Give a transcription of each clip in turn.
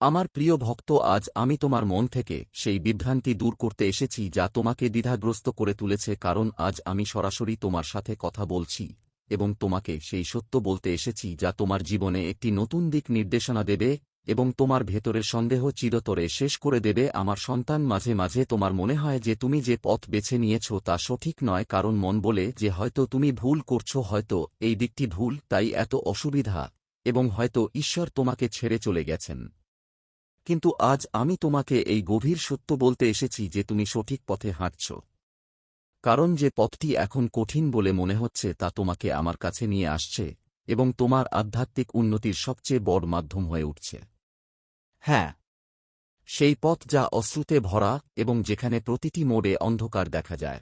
আমার প্রিয় ভক্ত, আজ আমি তোমার মন থেকে সেই বিভ্রান্তি দূর করতে এসেছি যা তোমাকে দ্বিধাগ্রস্ত করে তুলেছে, কারণ আজ আমি সরাসরি তোমার সাথে কথা বলছি এবং তোমাকে সেই সত্য বলতে এসেছি যা তোমার জীবনে একটি নতুন দিক নির্দেশনা দেবে এবং তোমার ভেতরের সন্দেহ চিরতরে শেষ করে দেবে। আমার সন্তান, মাঝে মাঝে তোমার মনে হয় যে তুমি যে পথ বেছে নিয়েছ তা সঠিক নয়, কারণ মন বলে যে হয়তো তুমি ভুল করছ, হয়তো এই দিকটি ভুল, তাই এত অসুবিধা এবং হয়তো ঈশ্বর তোমাকে ছেড়ে চলে গেছেন। কিন্তু আজ আমি তোমাকে এই গভীর সত্য বলতে এসেছি যে তুমি সঠিক পথে হাঁটছ। কারণ যে পথটি এখন কঠিন বলে মনে হচ্ছে তা তোমাকে আমার কাছে নিয়ে আসছে এবং তোমার আধ্যাত্মিক উন্নতির সবচেয়ে বড় মাধ্যম হয়ে উঠছে। হ্যাঁ সেই পথ যা অশ্রুতে ভরা এবং যেখানে প্রতিটি মোড়ে অন্ধকার দেখা যায়।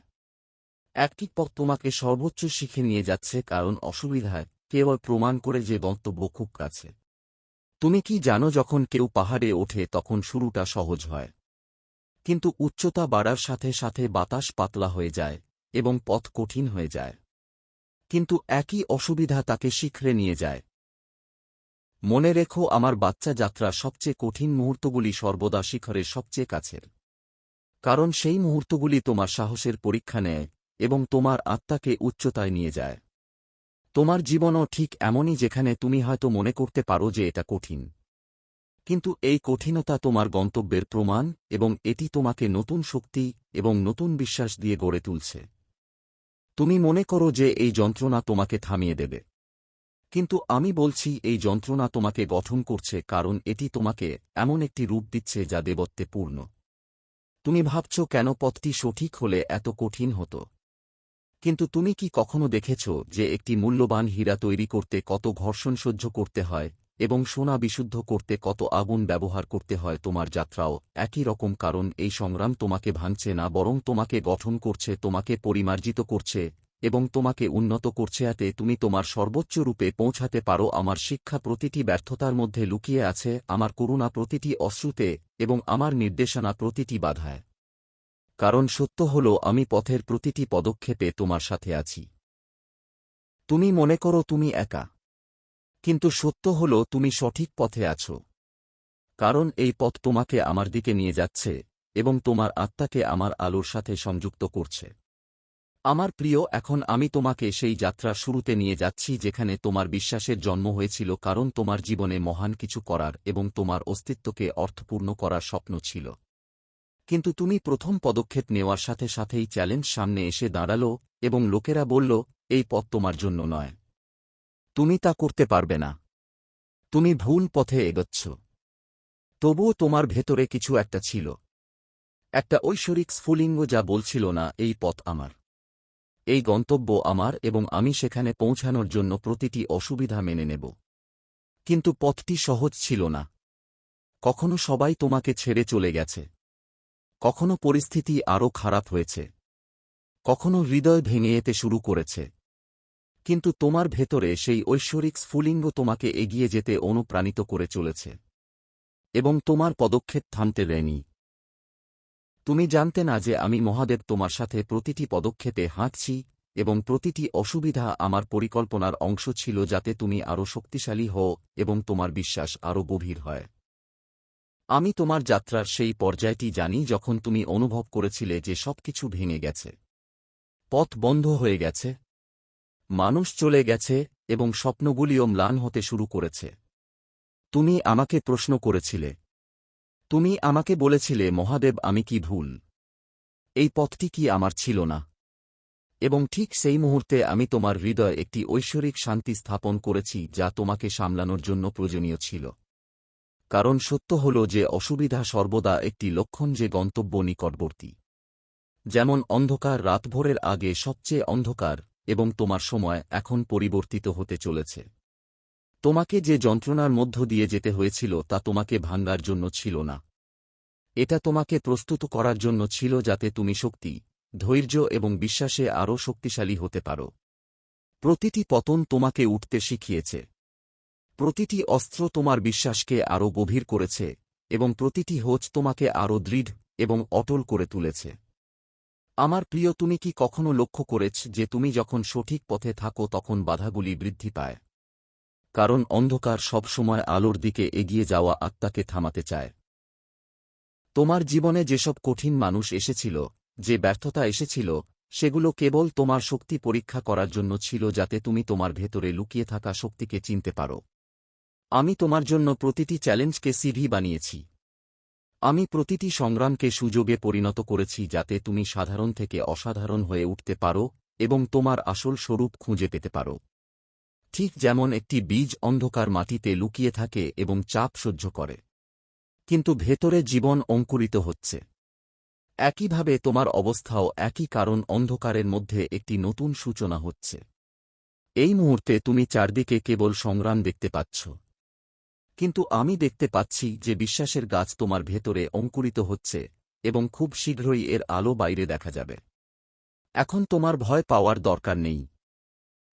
একটি পথ তোমাকে সর্বোচ্চ শিখে নিয়ে যাচ্ছে কারণ অসুবিধায় কেবল প্রমাণ করে যে গন্তব্য খুব কাছে। তুমি কি জানো যখন কেউ পাহাড়ে ওঠে তখন শুরুটা সহজ হয়। কিন্তু উচ্চতা বাড়ার সাথে সাথে বাতাস পাতলা হয়ে যায় এবং পথ কঠিন হয়ে যায়। কিন্তু একই অসুবিধা তাকে শিখরে নিয়ে যায়। মনে রেখো আমার বাচ্চা যাত্রা সবচেয়ে কঠিন মুহূর্তগুলি সর্বদা শিখরের সবচেয়ে কাছের। কারণ সেই মুহূর্তগুলি তোমার সাহসের পরীক্ষা নেয় এবং তোমার আত্মাকে উচ্চতায় নিয়ে যায়। তোমার জীবনও ঠিক এমনই যেখানে তুমি হয়তো মনে করতে পারো যে এটা কঠিন। কিন্তু এই কঠিনতা তোমার গন্তব্যের প্রমাণ এবং এটি তোমাকে নতুন শক্তি এবং নতুন বিশ্বাস দিয়ে গড়ে তুলছে। তুমি মনে করো যে এই যন্ত্রণা তোমাকে থামিয়ে দেবে। কিন্তু আমি বলছি এই যন্ত্রণা তোমাকে গঠন করছে কারণ এটি তোমাকে এমন একটি রূপ দিচ্ছে যা দেবত্বে পূর্ণ। তুমি ভাবছ কেন পথটি সঠিক হলে এত কঠিন হতো? কিন্তু তুমি কি কখনো দেখেছ যে একটি মূল্যবান হীরা তৈরি করতে কত ঘর্ষণ সহ্য করতে হয় এবং সোনা বিশুদ্ধ করতে কত আগুন ব্যবহার করতে হয় তোমার যাত্রাও একই রকম কারণ এই সংগ্রাম তোমাকে ভাঙছে না, বরং তোমাকে গঠন করছে, তোমাকে পরিমার্জিত করছে এবং তোমাকে উন্নত করছে এতে তুমি তোমার সর্বোচ্চ রূপে পৌঁছাতে পারো। আমার শিক্ষা প্রতিটি ব্যর্থতার মধ্যে লুকিয়ে আছে, আমার করুণা প্রতিটি অশ্রুতে এবং আমার নির্দেশনা প্রতিটি বাধায়। কারণ সত্য হল, আমি পথের প্রতিটি পদক্ষেপে তোমার সাথে আছি। তুমি মনে করো তুমি একা। কিন্তু সত্য হল, তুমি সঠিক পথে আছো। কারণ এই পথ তোমাকে আমার দিকে নিয়ে যাচ্ছে, এবং তোমার আত্মাকে আমার আলোর সাথে সংযুক্ত করছে। আমার প্রিয়, এখন আমি তোমাকে সেই যাত্রার শুরুতে নিয়ে যাচ্ছি, যেখানে তোমার বিশ্বাসের জন্ম হয়েছিল, কারণ তোমার জীবনে মহান কিছু করার এবং তোমার অস্তিত্বকে অর্থপূর্ণ করার স্বপ্ন ছিল। কিন্তু তুমি প্রথম পদক্ষেপ নেওয়ার সাথে সাথেই চ্যালেঞ্জ সামনে এসে দাঁড়াল এবং লোকেরা বলল, এই পথ তোমার জন্য নয়। তুমি তা করতে পারবে না। তুমি ভুল পথে এগোচ্ছ। তবুও তোমার ভেতরে কিছু একটা ছিল। একটা ঐশ্বরিক স্ফুলিঙ্গ যা বলছিল না, এই পথ আমার। এই গন্তব্য আমার এবং আমি সেখানে পৌঁছানোর জন্য প্রতিটি অসুবিধা মেনে নেব। কিন্তু পথটি সহজ ছিল না। কখনো সবাই তোমাকে ছেড়ে চলে গেছে। কখনো পরিস্থিতি আরও খারাপ হয়েছে। কখনো হৃদয় ভেঙে যেতে শুরু করেছে। কিন্তু তোমার ভেতরে সেই ঐশ্বরিক স্ফুলিঙ্গ তোমাকে এগিয়ে যেতে অনুপ্রাণিত করে চলেছে। এবং তোমার পদক্ষেপ থামতে দেয়নি। তুমি জানতে না যে আমি মহাদেব তোমার সাথে প্রতিটি পদক্ষেপে হাঁটছি এবং প্রতিটি অসুবিধা আমার পরিকল্পনার অংশ ছিল যাতে তুমি আরও শক্তিশালী হও এবং তোমার বিশ্বাস আরও গভীর হয়। আমি তোমার যাত্রার সেই পর্যায়টি জানি যখন তুমি অনুভব করেছিলে যে সবকিছু ভেঙে গেছে। পথ বন্ধ হয়ে গেছে। মানুষ চলে গেছে এবং স্বপ্নগুলিও ম্লান হতে শুরু করেছে। তুমি আমাকে প্রশ্ন করেছিলে। তুমি আমাকে বলেছিলে, মহাদেব, আমি কি ভুল? এই পথটি কি আমার ছিল না? এবং ঠিক সেই মুহূর্তে আমি তোমার হৃদয় একটি ঐশ্বরিক শান্তি স্থাপন করেছি যা তোমাকে সামলানোর জন্য প্রয়োজনীয় ছিল। কারণ সত্য হল যে অসুবিধা সর্বদা একটি লক্ষণ যে গন্তব্য নিকটবর্তী। যেমন অন্ধকার রাতভোরের আগে সবচেয়ে অন্ধকার এবং তোমার সময় এখন পরিবর্তিত হতে চলেছে। তোমাকে যে যন্ত্রণার মধ্য দিয়ে যেতে হয়েছিল তা তোমাকে ভাঙ্গার জন্য ছিল না। এটা তোমাকে প্রস্তুত করার জন্য ছিল যাতে তুমি শক্তি, ধৈর্য এবং বিশ্বাসে আরও শক্তিশালী হতে পারো। প্রতিটি পতন তোমাকে উঠতে শিখিয়েছে। প্রতিটি অস্ত্র তোমার বিশ্বাসকে আরও গভীর করেছে, এবং প্রতিটি হোচ তোমাকে আরও দৃঢ় এবং অটল করে তুলেছে। আমার প্রিয়, তুমি কি কখনো লক্ষ্য করেছ যে তুমি যখন সঠিক পথে থাকো তখন বাধাগুলি বৃদ্ধি পায়? কারণ অন্ধকার সবসময় আলোর দিকে এগিয়ে যাওয়া আত্মাকে থামাতে চায়। তোমার জীবনে যেসব কঠিন মানুষ এসেছিল, যে ব্যর্থতা এসেছিল, সেগুলো কেবল তোমার শক্তি পরীক্ষা করার জন্য ছিল যাতে তুমি তোমার ভেতরে লুকিয়ে থাকা শক্তিকে চিনতে পারো। আমি তোমার জন্য প্রতিটি চ্যালেঞ্জকে সিভি বানিয়েছি। আমি প্রতিটি সংগ্রামকে সুযোগে পরিণত করেছি যাতে তুমি সাধারণ থেকে অসাধারণ হয়ে উঠতে পারো এবং তোমার আসল স্বরূপ খুঁজে পেতে পারো। ঠিক যেমন একটি বীজ অন্ধকার মাটিতে লুকিয়ে থাকে এবং চাপ সহ্য করে। কিন্তু ভেতরে জীবন অঙ্কুরিত হচ্ছে। একইভাবে তোমার অবস্থাও একই কারণ অন্ধকারের মধ্যে একটি নতুন সূচনা হচ্ছে। এই মুহূর্তে তুমি চারদিকে কেবল সংগ্রাম দেখতে পাচ্ছ। কিন্তু আমি দেখতে পাচ্ছি যে বিশ্বাসের গাছ তোমার ভেতরে অঙ্কুরিত হচ্ছে এবং খুব শীঘ্রই এর আলো বাইরে দেখা যাবে। এখন তোমার ভয় পাওয়ার দরকার নেই।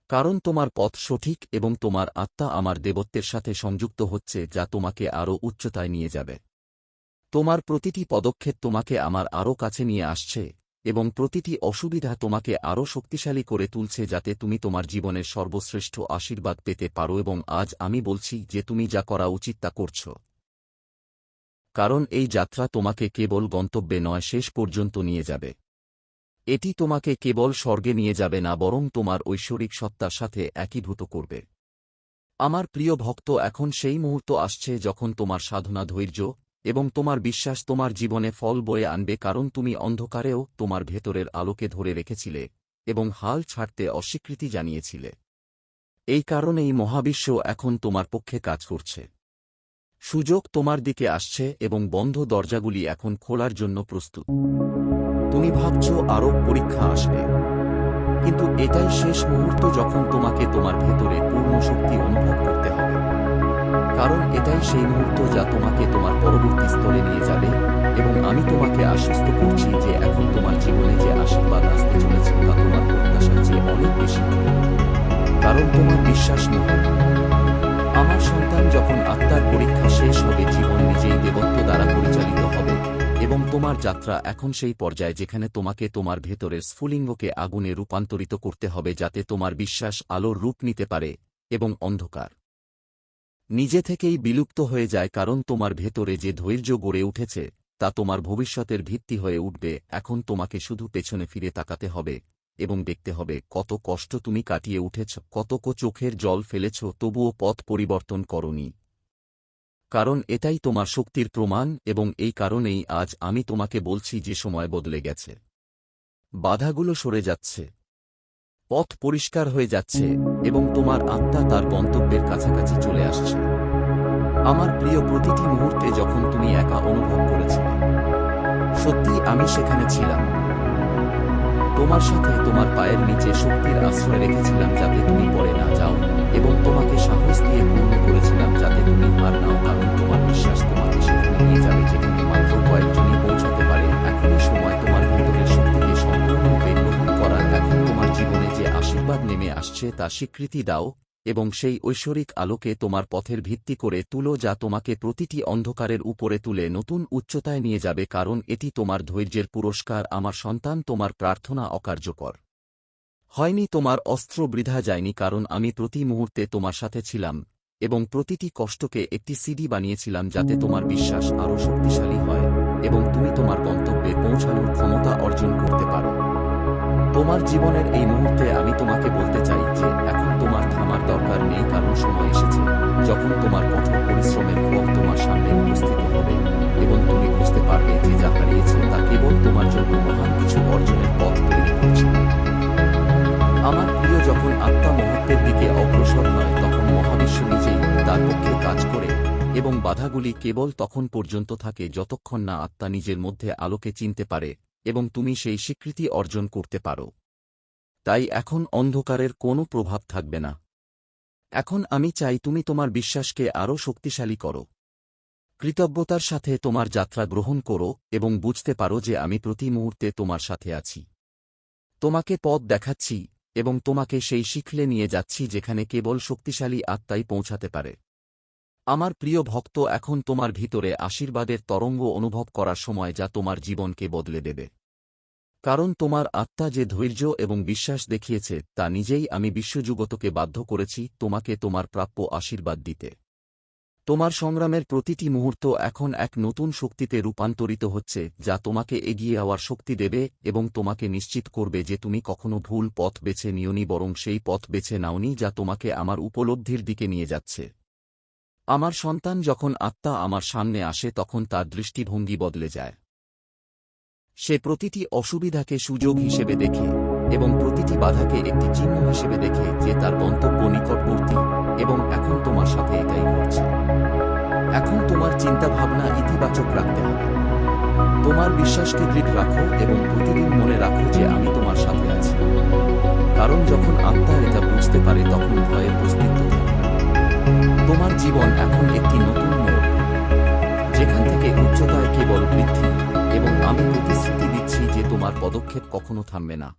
কারণ তোমার পথ সঠিক এবং তোমার আত্মা আমার দেবত্বের সাথে সংযুক্ত হচ্ছে যা তোমাকে আরও উচ্চতায় নিয়ে যাবে। তোমার প্রতিটি পদক্ষেপ তোমাকে আমার আরও কাছে নিয়ে আসছে এবং প্রতিটি অসুবিধা তোমাকে আরও শক্তিশালী করে তুলছে যাতে তুমি তোমার জীবনের সর্বশ্রেষ্ঠ আশীর্বাদ পেতে পারো এবং আজ আমি বলছি যে তুমি যা করা উচিত তা করছ। কারণ এই যাত্রা তোমাকে কেবল গন্তব্যে নয়, শেষ পর্যন্ত নিয়ে যাবে। এটি তোমাকে কেবল স্বর্গে নিয়ে যাবে না, বরং তোমার ঐশ্বরিক সত্তার সাথে একীভূত করবে। আমার প্রিয় ভক্ত, এখন সেই মুহূর্ত আসছে যখন তোমার সাধনা ধৈর্য এবং তোমার বিশ্বাস তোমার জীবনে ফল বয়ে আনবে কারণ তুমি অন্ধকারেও তোমার ভেতরের আলোকে ধরে রেখেছিলে এবং হাল ছাড়তে অস্বীকৃতি জানিয়েছিলে। এই কারণেই মহাবিশ্ব এখন তোমার পক্ষে কাজ করছে। সুযোগ তোমার দিকে আসছে এবং বন্ধ দরজাগুলি এখন খোলার জন্য প্রস্তুত। তুমি ভাবছ আরও পরীক্ষা আসবে। কিন্তু এটাই শেষ মুহূর্ত যখন তোমাকে তোমার ভেতরে পূর্ণ শক্তি অনুভব করতে হবে। কারণ এটাই সেই মুহূর্ত যা তোমাকে তোমার পরবর্তী স্তরে নিয়ে যাবে এবং আমি তোমাকে আশ্বস্ত করছি যে এখন তোমার জীবনে যে আশীর্বাদ আসতে চলেছে তা তোমার প্রত্যাশার চেয়ে অনেক বেশি কারণ তোমার বিশ্বাস নয়। আমার সন্তান যখন আত্মার পরীক্ষা শেষ হবে, জীবন নিজেই দেবত্ব দ্বারা পরিচালিত হবে এবং তোমার যাত্রা এখন সেই পর্যায়ে যেখানে তোমাকে তোমার ভেতরের স্ফুলিঙ্গকে আগুনে রূপান্তরিত করতে হবে যাতে তোমার বিশ্বাস আলোর রূপ নিতে পারে এবং অন্ধকার। নিজে থেকেই বিলুপ্ত হয়ে যায় কারণ তোমার ভেতরে যে ধৈর্য গড়ে উঠেছে, তা তোমার ভবিষ্যতের ভিত্তি হয়ে উঠবে। এখন তোমাকে শুধু পেছনে ফিরে তাকাতে হবে এবং দেখতে হবে কত কষ্ট তুমি কাটিয়ে উঠেছ কত চোখের জল ফেলেছ, তবুও পথ পরিবর্তন করনি। কারণ এটাই তোমার শক্তির প্রমাণ এবং এই কারণেই আজ আমি তোমাকে বলছি যে সময় বদলে গেছে। বাধাগুলো সরে যাচ্ছে। পথ পরিষ্কার হয়ে যাচ্ছে এবং তোমার আত্মা তার গন্তব্যের কাছাকাছি চলে আসছে। আমার প্রিয় প্রতিটি মুহূর্তে যখন তুমি একা অনুভব করেছিলে সত্যি আমি সেখানে ছিলাম। তোমার সাথে তোমার পায়ের নিচে শক্তির আশ্রয় রেখেছিলাম যাতে তুমি পড়ে না যাও এবং তোমাকে সাহস দিয়ে পূর্ণ করেছিলাম যাতে তুমি হার নাও, কারণ তোমার বিশ্বাস তোমাকে সেখানে নিয়ে যাবে যেখানে মাত্র কয়েকজনই পৌঁছাতে পারে, এখনই আশীর্বাদ নেমে আসছে, তা স্বীকৃতি দাও এবং সেই ঐশ্বরিক আলোকে তোমার পথের ভিত্তি করে তুলো যা তোমাকে প্রতিটি অন্ধকারের উপরে তুলে নতুন উচ্চতায় নিয়ে যাবে, কারণ এটি তোমার ধৈর্যের পুরস্কার, আমার সন্তান, তোমার প্রার্থনা অকার্যকর। হয়নি তোমার অস্ত্র বৃথা যায়নি, কারণ আমি প্রতি মুহূর্তে তোমার সাথে ছিলাম এবং প্রতিটি কষ্টকে একটি সিডি বানিয়েছিলাম যাতে তোমার বিশ্বাস আরও শক্তিশালী হয় এবং তুমি তোমার গন্তব্যে পৌঁছানোর ক্ষমতা অর্জন করতে পারো। তোমার জীবনের এই মুহূর্তে আমি তোমাকে বলতে চাই যে এখন তোমার থামার দরকার নেই, কারণ সময় এসেছে। যখন তোমার কঠোর পরিশ্রমের ফল তোমার সামনে উপস্থিত হবে এবং তুমি বুঝতে পারবে যে যা হারিয়েছে তা কেবল তোমার জন্য মহান কিছু অর্জনের পথ তৈরি করছে। আমার প্রিয়, যখন আত্মা মহত্বের দিকে অগ্রসর হয়, তখন মহাবিশ্ব নিজেই তার পক্ষে কাজ করে এবং বাধাগুলি কেবল তখন পর্যন্ত থাকে যতক্ষণ না আত্মা নিজের মধ্যে আলোকে চিনতে পারে এবং তুমি সেই স্বীকৃতি অর্জন করতে পারো। তাই এখন অন্ধকারের কোনো প্রভাব থাকবে না। এখন আমি চাই তুমি তোমার বিশ্বাসকে আরও শক্তিশালী করো। কৃতজ্ঞতার সাথে তোমার যাত্রা গ্রহণ করো এবং বুঝতে পারো যে আমি প্রতি মুহূর্তে তোমার সাথে আছি। তোমাকে পথ দেখাচ্ছি এবং তোমাকে সেই শিখলে নিয়ে যাচ্ছি যেখানে কেবল শক্তিশালী আত্মাই পৌঁছাতে পারে। আমার প্রিয় ভক্ত, এখন তোমার ভিতরে আশীর্বাদের তরঙ্গ অনুভব করার সময় যা তোমার জীবনকে বদলে দেবে। কারণ তোমার আত্মা যে ধৈর্য এবং বিশ্বাস দেখিয়েছে, তা নিজেই আমি বিশ্বযুগতকে বাধ্য করেছি তোমাকে তোমার প্রাপ্য আশীর্বাদ দিতে। তোমার সংগ্রামের প্রতিটি মুহূর্ত এখন এক নতুন শক্তিতে রূপান্তরিত হচ্ছে, যা তোমাকে এগিয়ে যাওয়ার শক্তি দেবে এবং তোমাকে নিশ্চিত করবে যে তুমি কখনো ভুল পথ বেছে নিওনি, বরং সেই পথ বেছে নাওনি যা তোমাকে আমার উপলব্ধির দিকে নিয়ে যাচ্ছে। আমার সন্তান যখন আত্মা আমার সামনে আসে তখন তার দৃষ্টিভঙ্গি বদলে যায়। সে প্রতিটি অসুবিধাকে সুযোগ হিসেবে দেখে এবং প্রতিটি বাধাকে একটি চিহ্ন হিসেবে দেখে যে তার গন্তব্য নিকটবর্তী এবং এখন তোমার সাথে এটাই ঘটছে। এখন তোমার চিন্তাভাবনা ইতিবাচক রাখতে হবে। তোমার বিশ্বাসকে দৃঢ় রাখো এবং প্রতিদিন মনে রাখো যে আমি তোমার সাথে আছি। কারণ যখন আত্মা এটা বুঝতে পারে তখন ভয়ের অস্তিত্ব থাকে। তোমার জীবন এখন একটি নতুন মোড়। যেখান থেকে উচ্চতায় কেবল বৃদ্ধি এবং আমি প্রতিশ্রুতি দিচ্ছি যে তোমার পদক্ষেপ কখনো থামবে না।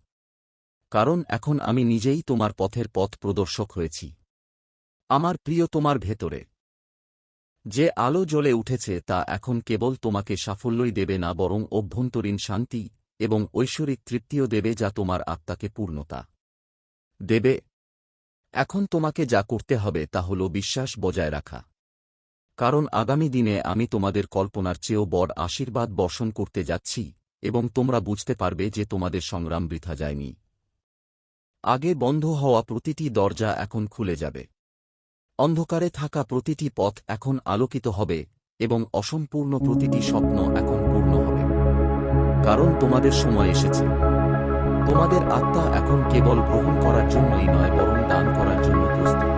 কারণ এখন আমি নিজেই তোমার পথের পথ প্রদর্শক হয়েছি। আমার প্রিয় তোমার ভেতরে। যে আলো জ্বলে উঠেছে তা এখন কেবল তোমাকে সাফল্যই দেবে না বরং অভ্যন্তরীণ শান্তি এবং ঐশ্বরিক তৃপ্তিও দেবে যা তোমার আত্মাকে পূর্ণতা দেবে। এখন তোমাকে যা করতে হবে তা হল বিশ্বাস বজায় রাখা। কারণ আগামী দিনে আমি তোমাদের কল্পনার চেয়েও বড় আশীর্বাদ বর্ষণ করতে যাচ্ছি এবং তোমরা বুঝতে পারবে যে তোমাদের সংগ্রাম বৃথা যায়নি। আগে বন্ধ হওয়া প্রতিটি দরজা এখন খুলে যাবে। অন্ধকারে থাকা প্রতিটি পথ এখন আলোকিত হবে এবং অসম্পূর্ণ প্রতিটি স্বপ্ন এখন পূর্ণ হবে। কারণ তোমাদের সময় এসেছে। তোমাদের আত্মা এখন কেবল গ্রহণ করার জন্যই নয়, বরং দান করার জন্য প্রস্তুত।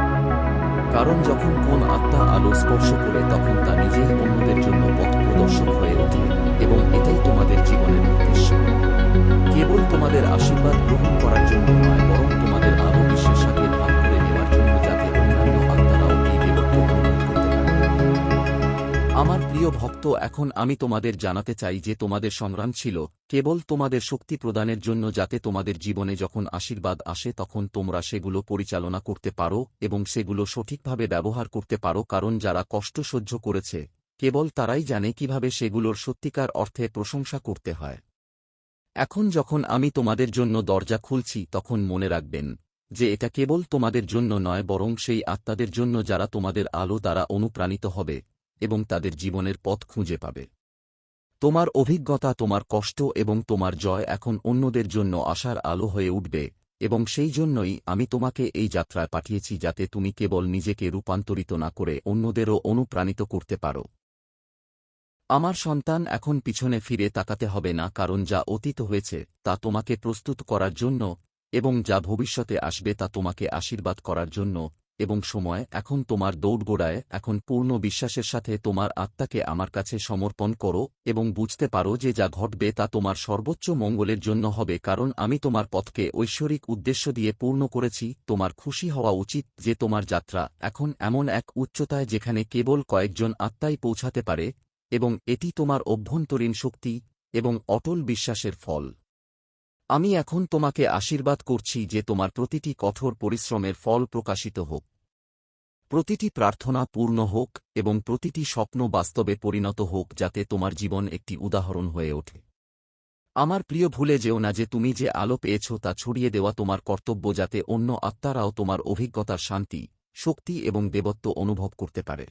কারণ যখন কোন আত্মা আলো স্পর্শ করে, তখন তা নিজেই অন্যদের জন্য পথ প্রদর্শক হয়ে ওঠে এবং এটাই তোমাদের জীবনের উদ্দেশ্য। কেবল তোমাদের আশীর্বাদ গ্রহণ করার জন্য নয়, বরং প্রিয় ভক্ত, এখন আমি তোমাদের জানাতে চাই যে তোমাদের সংগ্রাম ছিল কেবল তোমাদের শক্তি প্রদানের জন্য যাতে তোমাদের জীবনে যখন আশীর্বাদ আসে তখন তোমরা সেগুলো পরিচালনা করতে পারো এবং সেগুলো সঠিকভাবে ব্যবহার করতে পারো, কারণ যারা কষ্ট সহ্য করেছে, কেবল তারাই জানে কীভাবে সেগুলোর সত্যিকার অর্থে প্রশংসা করতে হয়। এখন যখন আমি তোমাদের জন্য দরজা খুলছি, তখন মনে রাখবেন যে এটা কেবল তোমাদের জন্য নয়, বরং সেই আত্মাদের জন্য যারা তোমাদের আলো দ্বারা অনুপ্রাণিত হবে। এবং তাদের জীবনের পথ খুঁজে পাবে। তোমার অভিজ্ঞতা, তোমার কষ্ট এবং তোমার জয় এখন অন্যদের জন্য আশার আলো হয়ে উঠবে এবং সেই জন্যই আমি তোমাকে এই যাত্রায় পাঠিয়েছি যাতে তুমি কেবল নিজেকে রূপান্তরিত না করে অন্যদেরও অনুপ্রাণিত করতে পারো। আমার সন্তান এখন পিছনে ফিরে তাকাতে হবে না, কারণ যা অতীত হয়েছে তা তোমাকে প্রস্তুত করার জন্য এবং যা ভবিষ্যতে আসবে তা তোমাকে আশীর্বাদ করার জন্য এবং সময় এখন তোমার দৌড়গোড়ায় এখন পূর্ণ বিশ্বাসের সাথে তোমার আত্মাকে আমার কাছে সমর্পণ করো এবং বুঝতে পারো যে যা ঘটবে তা তোমার সর্বোচ্চ মঙ্গলের জন্য হবে কারণ আমি তোমার পথকে ঐশ্বরিক উদ্দেশ্য দিয়ে পূর্ণ করেছি, তোমার খুশি হওয়া উচিত যে তোমার যাত্রা এখন এমন এক উচ্চতায় যেখানে কেবল কয়েকজন আত্মাই পৌঁছাতে পারে এবং এটি তোমার অভ্যন্তরীণ শক্তি এবং অটল বিশ্বাসের ফল। আমি এখন তোমাকে আশীর্বাদ করছি যে তোমার প্রতিটি কঠোর পরিশ্রমের ফল প্রকাশিত হোক। প্রতিটি প্রার্থনা পূর্ণ হোক এবং প্রতিটি স্বপ্ন বাস্তবে পরিণত হোক যাতে তোমার জীবন একটি উদাহরণ হয়ে ওঠে। আমার প্রিয়, ভুলে যেও না যে তুমি যে আলো পেয়েছ তা ছড়িয়ে দেওয়া তোমার কর্তব্য যাতে অন্য আত্মারাও তোমার অভিজ্ঞতার শান্তি, শক্তি এবং দেবত্ব অনুভব করতে পারে।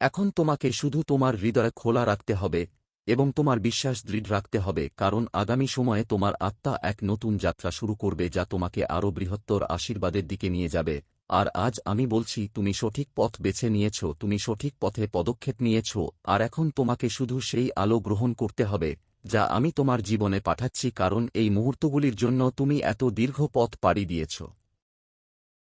এখন তোমাকে শুধু তোমার হৃদয় খোলা রাখতে হবে এবং তোমার বিশ্বাস দৃঢ় রাখতে হবে, কারণ আগামী সময়ে তোমার আত্মা এক নতুন যাত্রা শুরু করবে যা তোমাকে আরও বৃহত্তর আশীর্বাদের দিকে নিয়ে যাবে। আর আজ আমি বলছি, তুমি সঠিক পথ বেছে নিয়েছ, তুমি সঠিক পথে পদক্ষেপ নিয়েছ, আর এখন তোমাকে শুধু সেই আলো গ্রহণ করতে হবে, যা আমি তোমার জীবনে পাঠাচ্ছি, কারণ এই মুহূর্তগুলির জন্য তুমি এত দীর্ঘ পথ পাড়ি দিয়েছ।